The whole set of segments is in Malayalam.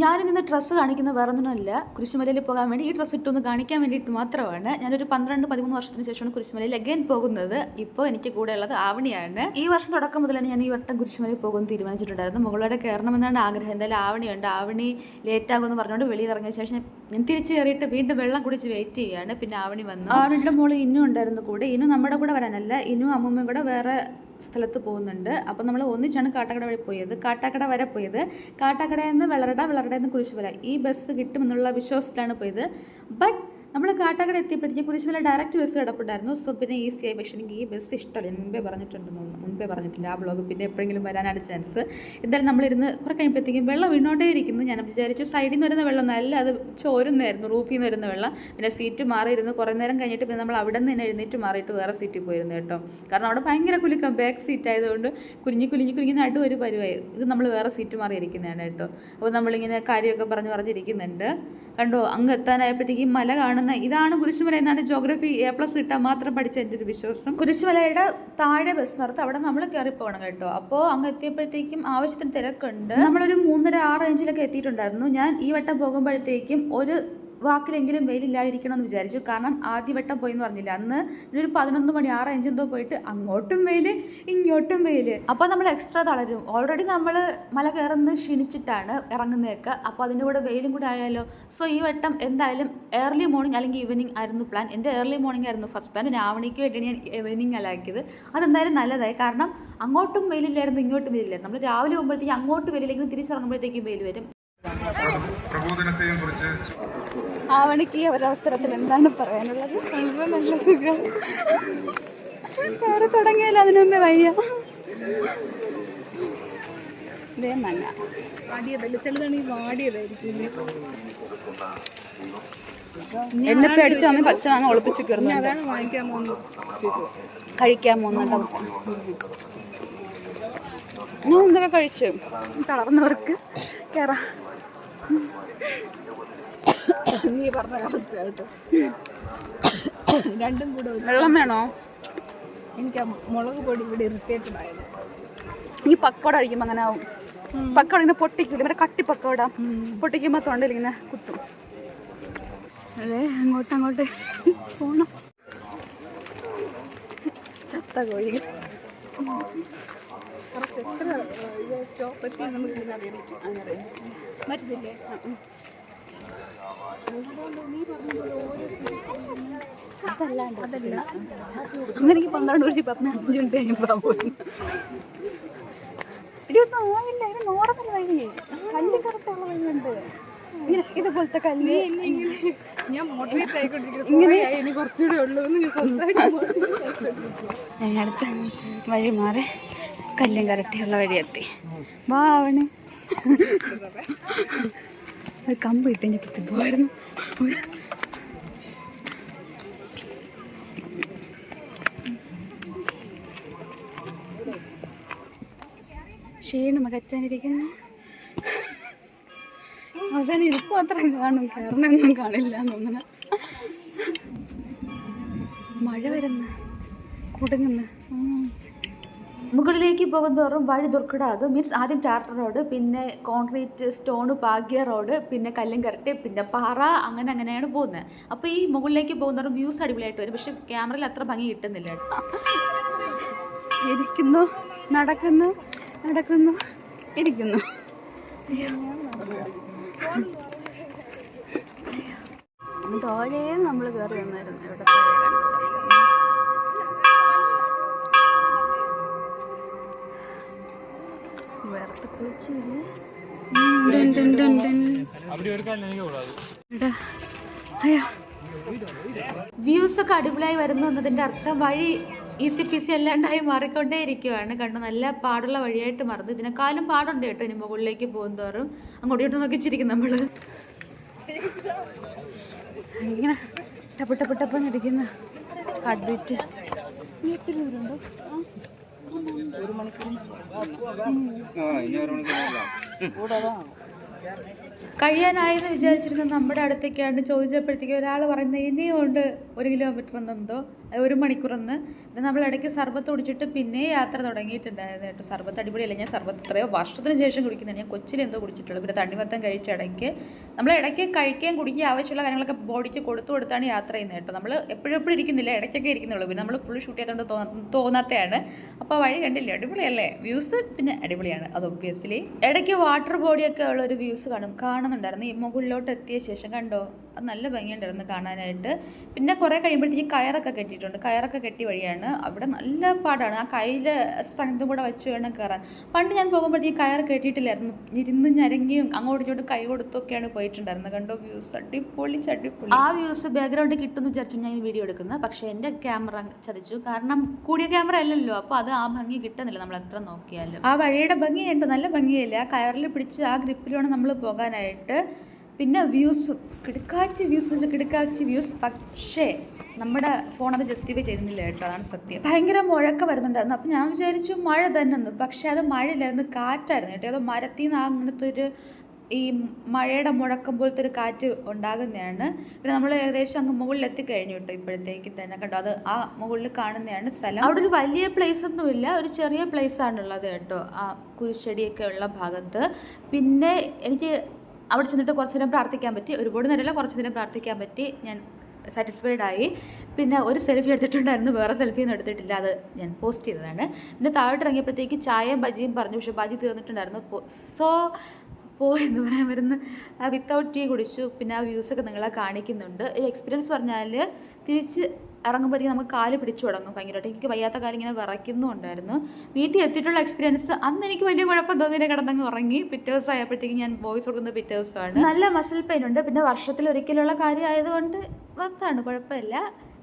ഞാൻ ഇന്ന് ഡ്രസ്സ് കാണിക്കുന്ന വേറെ ഒന്നുമല്ല കുരിശുമലയിൽ പോകാൻ വേണ്ടി ഈ ഡ്രസ്സ് ഇട്ടൊന്ന് കാണിക്കാൻ വേണ്ടിയിട്ട് മാത്രമാണ്. ഞാനൊരു പന്ത്രണ്ട് പതിമൂന്ന് വർഷത്തിന് ശേഷമാണ് കുരിശുമലയിൽ അഗൈൻ പോകുന്നത്. ഇപ്പോൾ എനിക്ക് കൂടെ ഉള്ളത് ആവണിയാണ്. ഈ വർഷം തുടക്കം മുതലാണ് ഞാൻ ഈ വട്ടം കുരിശുമലയിൽ പോകുമെന്ന് തീരുമാനിച്ചിട്ടുണ്ടായിരുന്നു. മുകളോടെ കയറണമെന്നാണ് ആഗ്രഹം. എന്തായാലും ആവണിയുണ്ട്. ആവണി ലേറ്റ് ആകുമെന്ന് പറഞ്ഞുകൊണ്ട് വെളിയിൽ ഇറങ്ങിയ ശേഷം ഞാൻ തിരിച്ചു കയറിയിട്ട് വീണ്ടും വെള്ളം കുടിച്ച് വെയിറ്റ് ചെയ്യുകയാണ്. പിന്നെ ആവണി വന്നു. ആവണിയുടെ മോൾ ഇന്നും ഉണ്ടായിരുന്നു കൂടെ. ഇന്നും നമ്മുടെ കൂടെ വരാനല്ല. ഇന്നും അമ്മമ്മയും കൂടെ വേറെ സ്ഥലത്ത് പോകുന്നുണ്ട്. അപ്പോൾ നമ്മൾ ഒന്നിച്ചാണ് കാട്ടാക്കട വഴി പോയത്. കാട്ടാക്കട വരെ പോയത്. കാട്ടാക്കടയിൽ നിന്ന് വെള്ളറട വെള്ളറടയിൽ നിന്ന് കുരിശുമല ഈ ബസ് കിട്ടുമെന്നുള്ള വിശ്വാസത്തിലാണ് പോയത്. ബട്ട് നമ്മൾ കാട്ടാക്കട എത്തിയപ്പോഴത്തേക്ക് കുരിശുമല ഡയറക്റ്റ് ബസ് കിടപ്പുണ്ടായിരുന്നു. സോ പിന്നെ ഈസി ആയി പക്ഷേ എനിക്ക് ഈ ബസ് ഇഷ്ടമല്ല. പറഞ്ഞിട്ടുണ്ടെന്ന് തോന്നുന്നു മുമ്പേ പറഞ്ഞിട്ടില്ല ആ ബ്ലോഗ് പിന്നെ എപ്പോഴെങ്കിലും വരാനാണ് ചാൻസ് എന്തായാലും നമ്മളിരുന്ന് കുറേ കഴിയുമ്പോഴത്തേക്കും വെള്ളം വീണോണ്ടേ ഇരിക്കുന്നു. ഞാൻ വിചാരിച്ചു സൈഡിൽ നിന്ന് വരുന്ന വെള്ളം നല്ല അത് ചോരുന്നായിരുന്നു റൂഫിൽ നിന്ന് വരുന്ന വെള്ളം. പിന്നെ സീറ്റ് മാറിയിരുന്നു. കുറേ നേരം കഴിഞ്ഞിട്ട് പിന്നെ നമ്മൾ അവിടെ നിന്ന് തന്നെ എഴുന്നേറ്റ് മാറിയിട്ട് വേറെ സീറ്റിൽ പോയിരുന്നു കേട്ടോ. കാരണം അവിടെ ഭയങ്കര കുലുക്കം. ബാക്ക് സീറ്റ് ആയതുകൊണ്ട് കുഞ്ഞി കുഞ്ഞി കുഞ്ഞി നടു ഒരു പരുവായി. ഇത് നമ്മൾ വേറെ സീറ്റ് മാറി ഇരിക്കുന്നതാണ് കേട്ടോ. അപ്പോൾ നമ്മളിങ്ങനെ കാര്യമൊക്കെ പറഞ്ഞ് പറഞ്ഞിരിക്കുന്നുണ്ട്. കണ്ടോ? അങ്ങ് എത്താനായപ്പോഴത്തേക്കും മല കാണുന്ന ഇതാണ് കുരിശുമല എന്നാണ് ജോഗ്രഫി എ പ്ലസ് കിട്ടാൻ മാത്രം പഠിച്ച എന്റെ ഒരു വിശ്വാസം. കുരിശുമലയുടെ താഴെ ബസ് നിർത്തി അവിടെ നമ്മൾ കയറി പോകണം കേട്ടോ. അപ്പോൾ അങ്ങ് എത്തിയപ്പോഴത്തേക്കും ആവശ്യത്തിന് തിരക്കുണ്ട്. നമ്മളൊരു മൂന്നര ആറ് ഇഞ്ചിലൊക്കെ എത്തിയിട്ടുണ്ടായിരുന്നു. ഞാൻ ഈ വട്ടം പോകുമ്പോഴത്തേക്കും ഒരു വാക്കിലെങ്കിലും വെയിലില്ലാതിരിക്കണം എന്ന് വിചാരിച്ചു. കാരണം ആദ്യവട്ടം പോയി എന്ന് പറഞ്ഞില്ല? അന്ന് ഒരു പതിനൊന്ന് മണി ആ റേഞ്ച് എന്തോ പോയിട്ട് അങ്ങോട്ടും വെയിൽ ഇങ്ങോട്ടും വെയിൽ അപ്പോൾ നമ്മൾ എക്സ്ട്രാ തളരും. ഓൾറെഡി നമ്മൾ മല കയറുന്നത് ക്ഷീണിച്ചിട്ടാണ് ഇറങ്ങുന്നതൊക്കെ. അപ്പോൾ അതിന്റെ കൂടെ വെയിലും കൂടെ ആയാലോ? സോ ഈ വട്ടം എന്തായാലും ഏർലി മോർണിംഗ് അല്ലെങ്കിൽ ഈവനിങ് ആയിരുന്നു പ്ലാൻ എന്റെ ഏർലി മോർണിംഗ് ആയിരുന്നു ഫസ്റ്റ് പ്ലാൻ രാവണിക്ക് വേണ്ടിയാണ് ഞാൻ ഈവനിങ് അലാക്കിയത്. അതെന്തായാലും നല്ലതായി. കാരണം അങ്ങോട്ടും വെയിലില്ലായിരുന്നു ഇങ്ങോട്ടും വെയിലില്ലായിരുന്നു. നമ്മൾ രാവിലെ പോകുമ്പോഴത്തേക്കും അങ്ങോട്ട് വെയിലില്ലെങ്കിലും തിരിച്ചിറങ്ങുമ്പോഴത്തേക്കും വെയിൽ വരും. പ്രബോധനത്തെയും കുറിച്ച് ആവണിക്ക് ഈ ഒരവസരത്തിൽ എന്താണ് പറയാനുള്ളത്? വളരെ നല്ല സുഖം. കയറി തുടങ്ങിയാലും അതിനൊന്നും വയ്യ. ഇതേ മഞ്ഞ. വാടിയതല്ല? ചിലതാണെങ്കിൽ വാടിയതായിരിക്കും എന്നെ പേടിച്ചു അമ്മ ഒളിപ്പിച്ചു കയറുന്നു അതാണ് വാങ്ങിക്കാൻ പോകുന്നത്. കഴിക്കാൻ പോകുന്നുണ്ടോ എന്തൊക്കെ കഴിച്ചു? തളർന്നവർക്ക് കയറാം നീ പറഞ്ഞ കറക്റ്റ് കേട്ടോ. രണ്ടും കൂടെ വെള്ളം വേണോ? എനിക്ക് മുളക് പൊടി ഇവിടെ ഇറിറ്റേറ്റഡ് ആയത്. ഈ പക്കോട കഴിക്കുമ്പോൾ അങ്ങനെ ആവും. പക്കോട ഇങ്ങനെ പൊട്ടിക്കില്ല മറ്റേ കട്ടി പക്കോട. പൊട്ടിക്കുമ്പോൾ തൊണ്ടയിൽ ഇങ്ങനെ കുത്തും. അതെ അങ്ങോട്ട് അങ്ങോട്ട്. പോണം? ചത്ത കോഴികൾ കുറച്ച് എത്ര സ്റ്റോപ്പ് നമുക്ക് അറിയാം അതല്ലാണ്ട് അതല്ല അങ്ങനെ എനിക്ക് പന്ത്രണ്ട് കുറിച്ച് പതിനഞ്ച് മിനിറ്റ് കഴിയുമ്പോൾ പോയി. ഇടിയൊന്നും ആവില്ല. ഇത് നോറത്തിൽ വഴി. കല്ല് കറുത്തുള്ള വഴിയുണ്ട്. ഇതുപോലത്തെ കല്ല്. ഞാൻ മോട്ടിവേറ്റ് ആയിക്കൊണ്ടിരിക്കുന്നു ഇനി കുറച്ചുകൂടെ ഉള്ളൂ അടുത്ത വഴി മാറി. കല്ലും കരട്ടിയുള്ള വഴി എത്തി. വാ അവന്. ഒരു കമ്പ് ഇട്ട് ഞാൻ കുത്തി പോയിരുന്നു ക്ഷീണം അകറ്റാനിരിക്കുന്നു. അവസാനം ഇപ്പോൾ അത്ര കാണും. കയറണമൊന്നും കാണില്ല എന്നൊന്നും മഴ വരുന്ന. കുടുങ്ങുന്ന. മുകളിലേക്ക് പോകുന്തോറും വഴി ദുർഘടമാകും മീൻസ് ആദ്യം ടാർട്ടർ റോഡ് പിന്നെ കോൺക്രീറ്റ് സ്റ്റോൺ പാകിയ റോഡ് പിന്നെ കല്ലും കരട്ടി പിന്നെ പാറ അങ്ങനെ അങ്ങനെയാണ് പോകുന്നത്. അപ്പോൾ ഈ മുകളിലേക്ക് പോകുന്നതോറും വ്യൂസ് അടിപൊളിയായിട്ട് വരും. പക്ഷെ ക്യാമറയിൽ അത്ര ഭംഗി കിട്ടുന്നില്ല ഇരിക്കുന്നു. നടക്കുന്നു. നടക്കുന്നു. ഇരിക്കുന്നു. തോഴേ നമ്മൾ കയറി വന്നായിരുന്നു ഇവിടെ. വ്യൂസ് ഒക്കെ അടിപൊളിയായി വരുന്നു എന്നതിന്റെ അർത്ഥം വഴി ഈസി ഫീസി അല്ലാണ്ടായി മാറിക്കൊണ്ടേ ഇരിക്കുവാണ്. കണ്ടു നല്ല പാടുള്ള വഴിയായിട്ട് മാറുന്നു. ഇതിനേക്കാളും പാടുണ്ട് കേട്ടോ ഇനി മുകളിലേക്ക് പോകുന്തോറും. അങ്ങോട്ട് ഇങ്ങോട്ട് നോക്കിച്ചിരിക്കും നമ്മൾ. ഇങ്ങനെ ടപ്പ് ടപ്പ് കട്ബിറ്റ് കഴിയാനായെന്ന് വിചാരിച്ചിരുന്ന നമ്മുടെ അടുത്തേക്കാണ്ട് ചോദിച്ചപ്പോഴത്തേക്ക് ഒരാൾ പറയുന്നത് ഇനിയും ഉണ്ട് ഒരു കിലോമീറ്റർ എന്നെന്തോ ഒരു മണിക്കൂറിന്ന്. പിന്നെ നമ്മൾ ഇടയ്ക്ക് സർബത്ത് കുടിച്ചിട്ട് പിന്നെ യാത്ര തുടങ്ങിയിട്ടുണ്ടായിരുന്നു കേട്ടോ. സർബത്ത് അടിപൊളിയല്ല. ഞാൻ സർബത്ത് എത്രയോ വർഷത്തിന് ശേഷം കുടിക്കുന്നതാണ്. ഞാൻ കൊച്ചിൽ എന്തോ കുടിച്ചിട്ടുള്ളൂ. പിന്നെ തണ്ണിമത്തം കഴിച്ച ഇടയ്ക്ക് നമ്മൾ ഇടയ്ക്ക് കഴിക്കാൻ കുടിക്കുകയും ആവശ്യമുള്ള കാര്യങ്ങളൊക്കെ ബോഡിക്ക് കൊടുത്തു കൊടുത്താണ് യാത്ര ചെയ്യുന്നത് കേട്ടോ. നമ്മൾ എപ്പോഴും എപ്പോഴും ഇരിക്കുന്നില്ല. ഇടയ്ക്കൊക്കെ ഇരിക്കുന്നുള്ളൂ. പിന്നെ നമ്മൾ ഫുൾ ഷൂട്ട് ചെയ്തുകൊണ്ട് തോന്ന തോന്നാത്തതാണ് അപ്പോൾ വഴി കണ്ടില്ല? അടിപൊളിയല്ലേ? വ്യൂസ് പിന്നെ അടിപൊളിയാണ്. അത് ഒബ്വിയസ്ലി ഇടയ്ക്ക് വാട്ടർ ബോഡിയൊക്കെ ഉള്ള ഒരു വ്യൂസ് കാണും. കാണുന്നുണ്ടായിരുന്നു. ഈ മുകളിലോട്ട് എത്തിയ ശേഷം കണ്ടോ? അത് നല്ല ഭംഗിയുണ്ടായിരുന്നു കാണാനായിട്ട്. പിന്നെ കുറേ കഴിയുമ്പോഴത്തേക്ക് കയറൊക്കെ കെട്ടിയിട്ടുണ്ട്. കയറൊക്കെ കെട്ടി വഴിയാണ്. അവിടെ നല്ല പാടാണ്. ആ കയ്യിൽ സ്ട്രെങ്ത് കൂടെ വെച്ച് വേണം കയറാൻ. പണ്ട് ഞാൻ പോകുമ്പോഴത്തേക്ക് കയർ കെട്ടിയിട്ടില്ലായിരുന്നു. ഇരുന്ന് ഞരങ്ങിയും അങ്ങോട്ടും ഇങ്ങോട്ടും കൈ കൊടുത്തൊക്കെയാണ് പോയിട്ടുണ്ടായിരുന്നത്. കണ്ടോ വ്യൂസ് അടിപൊളി അടിപൊളി ആ വ്യൂസ് ബാക്ക്ഗ്രൗണ്ട് കിട്ടുമെന്ന് വിചാരിച്ചു ഞാൻ ഈ വീഡിയോ എടുക്കുന്നത്. പക്ഷേ എന്റെ ക്യാമറ ചതിച്ചു. കാരണം കൂടിയ ക്യാമറ അല്ലല്ലോ. അപ്പോൾ അത് ആ ഭംഗി കിട്ടുന്നില്ല നമ്മൾ എത്ര നോക്കിയാലും. ആ വഴിയുടെ ഭംഗിയുണ്ട്. നല്ല ഭംഗിയില്ല? ആ കയറിൽ പിടിച്ച് ആ ഗ്രിപ്പിലാണ് നമ്മൾ പോകാനായിട്ട്. പിന്നെ വ്യൂസ് കിടക്കാച്ചി വ്യൂസ് വെച്ചാൽ കിടക്കാച്ചി വ്യൂസ് പക്ഷേ നമ്മുടെ ഫോൺ അത് ജസ്റ്റിഫൈ ചെയ്യുന്നില്ല കേട്ടോ അതാണ് സത്യം. ഭയങ്കര മുഴക്കം വരുന്നുണ്ടായിരുന്നു. അപ്പം ഞാൻ വിചാരിച്ചു മഴ തന്നെ പക്ഷേ അത് മഴയില്ലായിരുന്നു കാറ്റായിരുന്നു കേട്ടോ. അത് മരത്തിൽ നിന്ന് അങ്ങനത്തെ ഒരു ഈ മഴയുടെ മുഴക്കം പോലത്തെ ഒരു കാറ്റ് ഉണ്ടാകുന്നതാണ് പിന്നെ നമ്മൾ ഏകദേശം അങ്ങ് മുകളിൽ കഴിഞ്ഞു കേട്ടോ ഇപ്പോഴത്തേക്ക് തന്നെ. കണ്ടോ അത് ആ മുകളിൽ കാണുന്നതാണ് സ്ഥലം. അവിടെ ഒരു വലിയ പ്ലേസ് ഒന്നുമില്ല ഒരു ചെറിയ പ്ലേസ് ആണുള്ളത് കേട്ടോ ആ കുരിശടിയൊക്കെ ഉള്ള ഭാഗത്ത്. പിന്നെ എനിക്ക് അവിടെ ചെന്നിട്ട് കുറച്ച് നേരം പ്രാർത്ഥിക്കാൻ പറ്റി. ഒരുപാട് നേരമല്ല കുറച്ച് നേരം പ്രാർത്ഥിക്കാൻ പറ്റി. ഞാൻ സാറ്റിസ്ഫൈഡ് ആയി. പിന്നെ ഒരു സെൽഫി എടുത്തിട്ടുണ്ടായിരുന്നു വേറെ സെൽഫി ഒന്നും എടുത്തിട്ടില്ല. അത് ഞാൻ പോസ്റ്റ് ചെയ്തതാണ്. പിന്നെ താഴോട്ട് ഇറങ്ങിയപ്പോഴത്തേക്ക് ചായയും ബജിയും പറഞ്ഞു. പക്ഷേ ബജി തീർന്നിട്ടുണ്ടായിരുന്നു. സോ പോ എന്ന് പറയാൻ വരുന്ന വിത്തൗട്ട് ടീ കുടിച്ചു. പിന്നെ ആ വ്യൂസൊക്കെ നിങ്ങളെ കാണിക്കുന്നുണ്ട്. ഈ എക്സ്പീരിയൻസ് പറഞ്ഞാൽ തിരിച്ച് ഇറങ്ങുമ്പോഴത്തേക്ക് നമുക്ക് കാൽ പിടിച്ചു തുടങ്ങും ഭയങ്കരമായിട്ട്. എനിക്ക് വയ്യാത്ത കാലം ഇങ്ങനെ വിറയ്ക്കുന്നുണ്ടായിരുന്നു. വീട്ടിൽ എത്തിയിട്ടുള്ള എക്സ്പീരിയൻസ് അന്ന് എനിക്ക് വലിയ കുഴപ്പം തോന്നിയില്ല കിടന്നങ്ങ് ഉറങ്ങി. പിറ്റേ ദിവസം ആയപ്പോഴത്തേക്ക് ഞാൻ വോയിസ് കൊടുക്കുന്ന പിറ്റേ ദിവസമാണ്. നല്ല മസിൽ പെയിൻ ഉണ്ട്. പിന്നെ വർഷത്തിൽ ഒരിക്കലുള്ള കാര്യമായതുകൊണ്ട് വർത്താണ് കുഴപ്പമില്ല.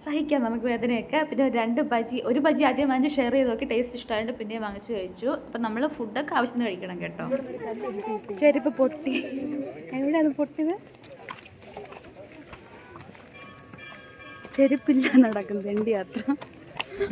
സഹിക്കാം നമുക്ക് വേദനയൊക്കെ. പിന്നെ രണ്ട് ബജി ഒരു ബജി ആദ്യം വാങ്ങിച്ച് ഷെയർ ചെയ്ത് നോക്കി. ടേസ്റ്റ് ഇഷ്ടമായിട്ട് പിന്നെ വാങ്ങിച്ച് കഴിച്ചു. അപ്പം നമ്മൾ ഫുഡൊക്കെ ആവശ്യത്തിന് കഴിക്കണം കേട്ടോ. ചെരുപ്പ് പൊട്ടി. എവിടെ അത് പൊട്ടിയത്? ചെരുപ്പില്ല നടക്കുന്നത് എന്റെ യാത്ര.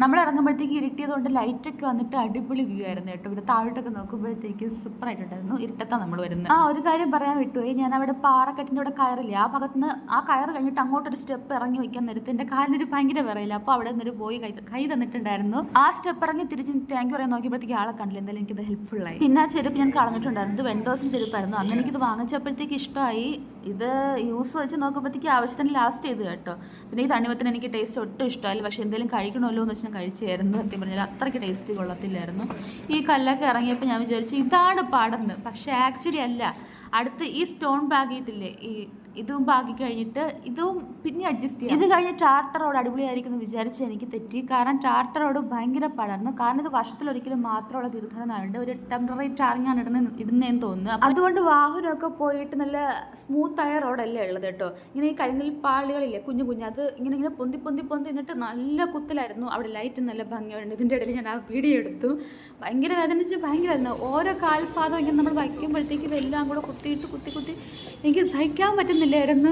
നമ്മൾ ഇറങ്ങുമ്പോഴത്തേക്ക് ഇരുട്ടിയതുകൊണ്ട് ലൈറ്റൊക്കെ വന്നിട്ട് അടിപൊളി വ്യൂ ആയിരുന്നു കേട്ടോ. ഇവിടെ താഴോട്ടൊക്കെ നോക്കുമ്പോഴത്തേക്ക് സൂപ്പർ ആയിട്ടുണ്ടായിരുന്നു ഇരുട്ടത്താണ് നമ്മൾ വരുന്നത്. ആ ഒരു കാര്യം പറയാൻ വിട്ടുപോയി. ഞാൻ അവിടെ പാറക്കെട്ടിന്റെ അവിടെ കയറില്ല? ആ ഭാഗത്ത് നിന്ന് ആ കയർ കഴിഞ്ഞിട്ട് അങ്ങോട്ടൊരു സ്റ്റെപ്പ് ഇറങ്ങി വെക്കാൻ നേരത്ത് എന്റെ കാലിനൊരു ഭയങ്കര വിറയില്ല? അപ്പോൾ അവിടെ നിന്നൊരു പോയി കൈ തന്നിട്ടുണ്ടായിരുന്നു. ആ സ്റ്റെപ്പ് ഇറങ്ങി തിരിച്ച് താങ്ക് പറയാൻ നോക്കിയപ്പോഴത്തേക്ക് ആളെ കണ്ടില്ല. എന്തായാലും എനിക്കത് ഹെൽപ്ഫുൾ ആയി. പിന്നെ ആ ചെരുപ്പ് ഞാൻ കളഞ്ഞിട്ടുണ്ടായിരുന്നു. വെൻഡോസിന്റെ ചെരുപ്പായിരുന്നു. അന്ന് എനിക്കിത് വാങ്ങിച്ചപ്പോഴത്തേക്ക് ഇഷ്ടമായി. ഇത് യൂസ് വെച്ച് നോക്കുമ്പോഴത്തേക്ക് ആവശ്യത്തിന് ലാസ്റ്റ് ചെയ്ത് കേട്ടോ. പിന്നെ ഈ തണ്ണിമത്തിന് എനിക്ക് ടേസ്റ്റ് ഒട്ടും ഇഷ്ടമായില്ല പക്ഷേ എന്തെങ്കിലും കഴിക്കണമല്ലോ എന്ന് വെച്ച് ഞാൻ കഴിച്ചായിരുന്നു. സത്യം പറഞ്ഞാൽ അത്രയ്ക്ക് ടേസ്റ്റ് കൊള്ളത്തില്ലായിരുന്നു. ഈ കല്ലൊക്കെ ഇറങ്ങിയപ്പോൾ ഞാൻ വിചാരിച്ചു ഇതാണ് പാടുന്നത് പക്ഷേ ആക്ച്വലി അല്ല. അടുത്ത് ഈ സ്റ്റോൺ ബാഗിട്ടില്ലേ ഈ ഇതും ബാക്കി കഴിഞ്ഞിട്ട് ഇതും പിന്നെ അഡ്ജസ്റ്റ് ചെയ്യാം. ഇത് കഴിഞ്ഞ് ചാർട്ടർ റോഡ് അടിപൊളിയായിരിക്കും എന്ന് വിചാരിച്ച് എനിക്ക് തെറ്റി. കാരണം ചാർട്ടർ റോഡ് ഭയങ്കര പാടായിരുന്നു കാരണം ഇത് വർഷത്തിലൊരിക്കലും മാത്രമുള്ള തീർത്ഥാടനമായതുകൊണ്ട് ഒരു ടെമ്പററി ചാർജാണ് ഇടുന്ന ഇടുന്നതെന്ന് തോന്നുന്നു. അതുകൊണ്ട് വാഹനമൊക്കെ പോയിട്ട് നല്ല സ്മൂത്ത് ആയ റോഡല്ലേ ഉള്ളത് കേട്ടോ. ഇങ്ങനെ ഈ കരിങ്കൽ പാളികളില്ലേ കുഞ്ഞു കുഞ്ഞു അത് ഇങ്ങനെ ഇങ്ങനെ പൊന്തി പൊന്തി പൊന്തി എന്നിട്ട് നല്ല കുത്തലായിരുന്നു. അവിടെ ലൈറ്റ് നല്ല ഭംഗിയുണ്ട്. ഇതിന്റെ ഇടയിൽ ഞാൻ ആ വീഡിയോ എടുത്തു. ഭയങ്കര വേദന വെച്ചാൽ ഭയങ്കരമായിരുന്നു. ഓരോ കാൽപാദം ഇങ്ങനെ നമ്മൾ വയ്ക്കുമ്പോഴത്തേക്ക് ഇതെല്ലാം കൂടെ കുത്തിയിട്ട് കുത്തി കുത്തി എനിക്ക് സഹിക്കാൻ പറ്റുന്നില്ലായിരുന്നു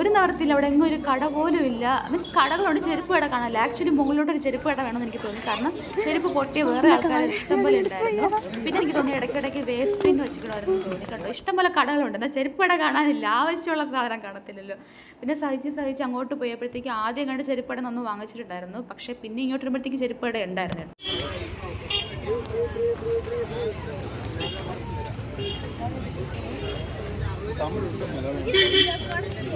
ഒരു നിവർത്തിയില്ല അവിടെ എങ്ങും ഒരു കട പോലും ഇല്ല. മീൻസ് കടകളുണ്ട് ചെരുപ്പ് കട കാണാനില്ല. ആക്ച്വലി മുകളിലോട്ട് ഒരു ചെരുപ്പ് കട വേണമെന്ന് എനിക്ക് തോന്നി. കാരണം ചെരുപ്പ് പൊട്ടിയ വേറെ ആൾക്കാർ ഇഷ്ടംപോലെ ഉണ്ടായിരുന്നു. പിന്നെ എനിക്ക് തോന്നി ഇടയ്ക്കിടയ്ക്ക് വേസ്റ്റ് പിൻ വെച്ചിട്ടുണ്ടായിരുന്നു തോന്നി കേട്ടോ ഇഷ്ടംപോലെ കടകളുണ്ട്. എന്നാൽ ചെരുപ്പ് കട കാണാനില്ല. ആവശ്യമുള്ള സാധനം കാണത്തില്ലല്ലോ. പിന്നെ സഹിച്ച് സഹിച്ച് അങ്ങോട്ട് പോയപ്പോഴത്തേക്ക് ആദ്യം കണ്ട് ചെരുപ്പ് കട ഒന്ന് വാങ്ങിച്ചിട്ടുണ്ടായിരുന്നു. പക്ഷേ പിന്നെ ഇങ്ങോട്ട് വരുമ്പോഴത്തേക്ക് ചെരുപ്പ് കട ഉണ്ടായിരുന്നു തമിഴുണ്ട് തമിഴുണ്ട്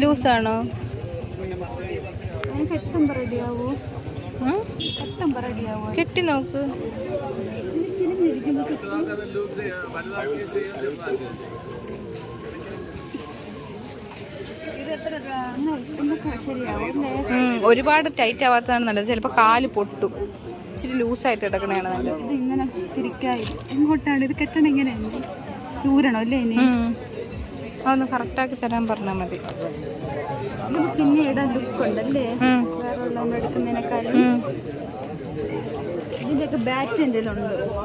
ലൂസാണോ? റെഡിയാവോ റെഡിയാവോ കെട്ടി നോക്ക്. ഒരുപാട് ടൈറ്റ് ആവാത്തതാണ് നല്ലത്. ചിലപ്പോൾ കാൽ പൊട്ടും. ഇച്ചിരി ലൂസായിട്ട് കിടക്കണതാണ് നല്ലത്. ഇത് ഇങ്ങനെ തിരിക്കായി. എങ്ങോട്ടാണ്? ഇത് കെട്ടണം ഇങ്ങനെയാണ്? ദൂരണോ അല്ലേ ഇനി. അതൊന്ന് കറക്റ്റാക്കി തരാൻ പറഞ്ഞാൽ മതി. പിന്നെ ഇടാൻ ലുക്ക് ഉണ്ടല്ലേ. വേറെ ഉള്ള നമ്മൾ എടുക്കുന്നതിനേക്കാളും. ഉം. ബാറ്റ് എന്തെങ്കിലും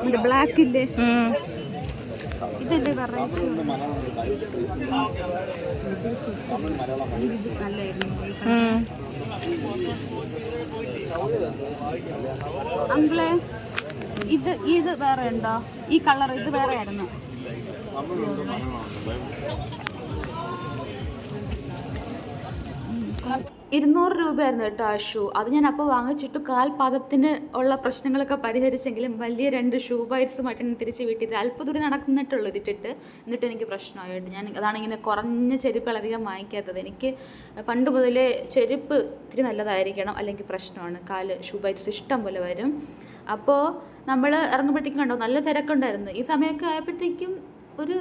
ഉണ്ട് ബ്ലാക്ക് ഇല്ലേ. ഇതല്ലേ നല്ലായിരുന്നു. അങ്കിളെ ഇത് ഇത് വേറെ ഉണ്ടോ? ഈ കളർ ഇത് വേറെ ആയിരുന്നു. ഇരുന്നൂറ് രൂപയായിരുന്നു കേട്ടോ ആ ഷൂ. അത് ഞാൻ അപ്പോൾ വാങ്ങിച്ചിട്ട് കാൽപാദത്തിന് ഉള്ള പ്രശ്നങ്ങളൊക്കെ പരിഹരിച്ചെങ്കിലും വലിയ രണ്ട് ഷൂ ബൈറ്റ്സുമായിട്ട് ഞാൻ തിരിച്ച് വീട്ടിൽ അല്പദൂരം നടക്കുന്നിട്ടുള്ളൂ ഇതിട്ടിട്ട്. എന്നിട്ട് എനിക്ക് പ്രശ്നമായിട്ട് ഞാൻ അതാണ് ഇങ്ങനെ കുറഞ്ഞ ചെരുപ്പുകൾ അധികം വാങ്ങിക്കാത്തത്. എനിക്ക് പണ്ട് മുതലേ ചെരുപ്പ് ഇത്തിരി നല്ലതായിരിക്കണം. അല്ലെങ്കിൽ പ്രശ്നമാണ്. കാൽ ഷൂ ബൈറ്റ്സ് ഇഷ്ടം പോലെ വരും. അപ്പോൾ നമ്മൾ ഇറങ്ങുമ്പോഴത്തേക്കും കണ്ടോ നല്ല തിരക്കുണ്ടായിരുന്നു. ഈ സമയമൊക്കെ ആയപ്പോഴത്തേക്കും ഒരു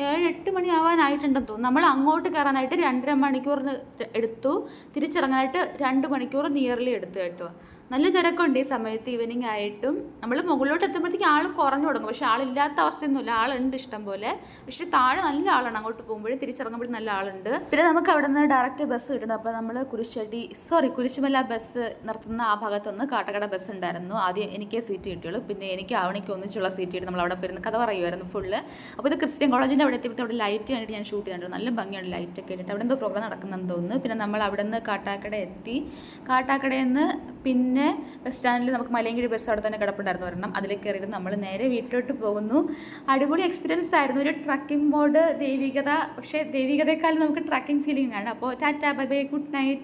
ഏഴ് എട്ട് മണി ആവാനായിട്ടുണ്ടെന്ന് തോന്നുന്നു. നമ്മൾ അങ്ങോട്ട് കയറാനായിട്ട് രണ്ടര മണിക്കൂറിന് എടുത്തു. തിരിച്ചിറങ്ങാനായിട്ട് രണ്ട് മണിക്കൂർ നിയർലി എടുത്തു കേട്ടോ. നല്ല തിരക്കുണ്ട് ഈ സമയത്ത് ഈവനിങ് ആയിട്ടും. നമ്മൾ മുകളിലോട്ട് എത്തുമ്പോഴത്തേക്ക് ആൾ കുറഞ്ഞു തുടങ്ങും. പക്ഷേ ആളില്ലാത്ത അവസ്ഥയൊന്നുമില്ല. ആളുണ്ട് ഇഷ്ടം പോലെ. പക്ഷേ താഴെ നല്ല ആളാണ് അങ്ങോട്ട് പോകുമ്പോഴും. തിരിച്ചിറങ്ങുമ്പോഴും നല്ല ആളുണ്ട്. പിന്നെ നമുക്ക് അവിടെ നിന്ന് ഡയറക്റ്റ് ബസ് കിട്ടുന്നു അപ്പോൾ നമ്മൾ കുരിശടി സോറി കുരിശുമല ബസ് നിർത്തുന്ന ആ ഭാഗത്തുനിന്ന് കാട്ടക്കട ബസ് ഉണ്ടായിരുന്നു. ആദ്യം എനിക്കേ സീറ്റ് കിട്ടിയുള്ളൂ. പിന്നെ എനിക്ക് ആവണിക്ക് ഒന്നിച്ചുള്ള സീറ്റ് കിട്ടി നമ്മൾ അവിടെ പോയിരുന്ന. കഥ പറയുമായിരുന്നു ഫുള്ള് അപ്പോൾ ഇത് ക്രിസ്ത്യൻ കോളേജിന്റെ അവിടെ എത്തിയപ്പോൾ അവിടെ ലൈറ്റ് കണ്ടിട്ട് ഞാൻ ഷൂട്ട് ചെയ്തിട്ടുണ്ട് നല്ല ഭംഗിയാണ് ലൈറ്റ് ഒക്കെ ഇട്ടിട്ട്. അവിടെ എന്തോ പ്രോഗ്രാം നടക്കുന്നെന്ന് തോന്നുന്നു. പിന്നെ നമ്മൾ അവിടെ നിന്ന് കാട്ടാക്കട എത്തി. കാട്ടാക്കടയിൽ നിന്ന് പിന്നെ ബസ് സ്റ്റാൻഡിൽ നമുക്ക് മലയങ്കിഴി ബസ് അവിടെ തന്നെ കിടപ്പുണ്ടായിരുന്നു വരണം അതിലേക്ക് കയറിയിട്ട് നമ്മൾ നേരെ വീട്ടിലോട്ട് പോകുന്നു. അടിപൊളി എക്സ്പീരിയൻസ് ആയിരുന്നു. ഒരു ട്രക്കിംഗ് മോഡ് ദൈവികത. പക്ഷേ ദൈവികതയെക്കാളും നമുക്ക് ട്രക്കിംഗ് ഫീലിംഗ് ആണ്. അപ്പോൾ tata bye bye good night.